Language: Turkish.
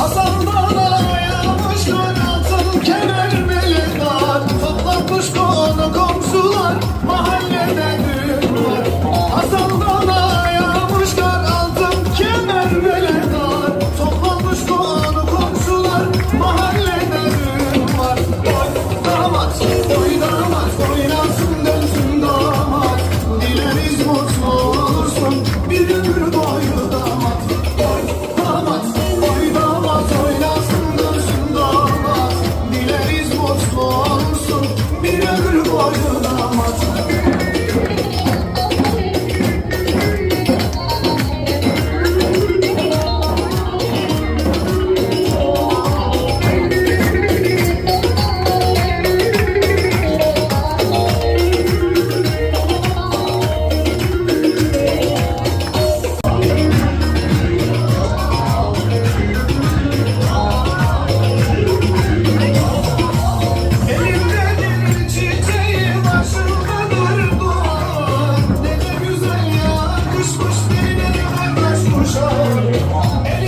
Hasan Dağ'da yamış altın kemer mi dar Patlatmış konu you. control.